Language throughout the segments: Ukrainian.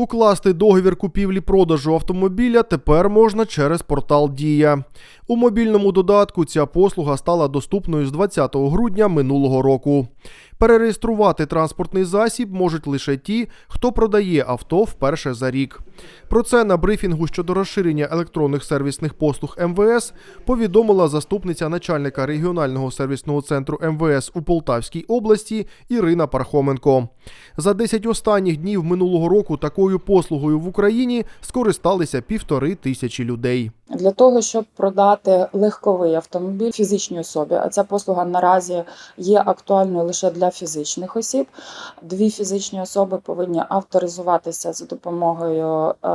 Укласти договір купівлі-продажу автомобіля тепер можна через портал Дія. У мобільному додатку ця послуга стала доступною з 20 грудня минулого року. Перереєструвати транспортний засіб можуть лише ті, хто продає авто вперше за рік. Про це на брифінгу щодо розширення електронних сервісних послуг МВС повідомила заступниця начальника регіонального сервісного центру МВС у Полтавській області Ірина Пархоменко. За 10 останніх днів минулого року такою послугою в Україні скористалися півтори тисячі людей. Для того, щоб продати легковий автомобіль фізичній особі, а ця послуга наразі є актуальною лише для фізичних осіб. Дві фізичні особи повинні авторизуватися за допомогою е,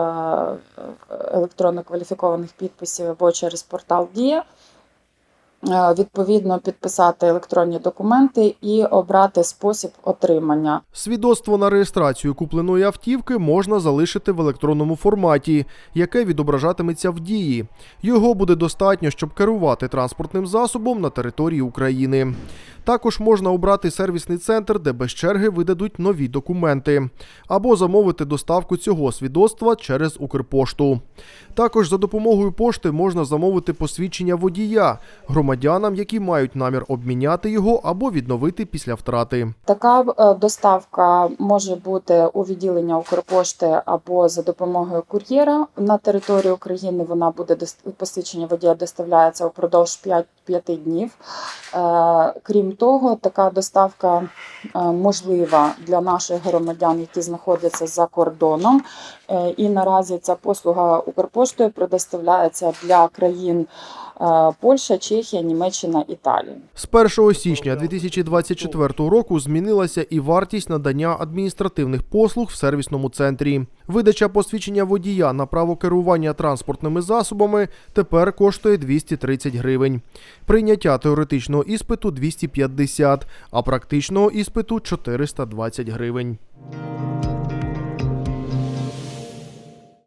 електронно кваліфікованих підписів або через портал Дія. Е, Відповідно, підписати електронні документи і обрати спосіб отримання. Свідоцтво на реєстрацію купленої автівки можна залишити в електронному форматі, яке відображатиметься в дії. Його буде достатньо, щоб керувати транспортним засобом на території України. Також можна обрати сервісний центр, де без черги видадуть нові документи, або замовити доставку цього свідоцтва через Укрпошту. Також за допомогою пошти можна замовити посвідчення водія громадянам, які мають намір обміняти його або відновити після втрати. Така е, доставка може бути у відділення Укрпошти або за допомогою кур'єра на території України. Вона буде посвідчення водія доставляється упродовж 5, 5 днів. Е, Крім того, така доставка е, можлива для наших громадян, які знаходяться за кордоном. І наразі ця послуга Укрпоштою предоставляється для країн Польща, Чехія, Німеччина, Італія. З 1 січня 2024 року змінилася і вартість надання адміністративних послуг в сервісному центрі. Видача посвідчення водія на право керування транспортними засобами тепер коштує 230 гривень. Прийняття теоретичного іспиту 250, а практичного іспиту 420 гривень.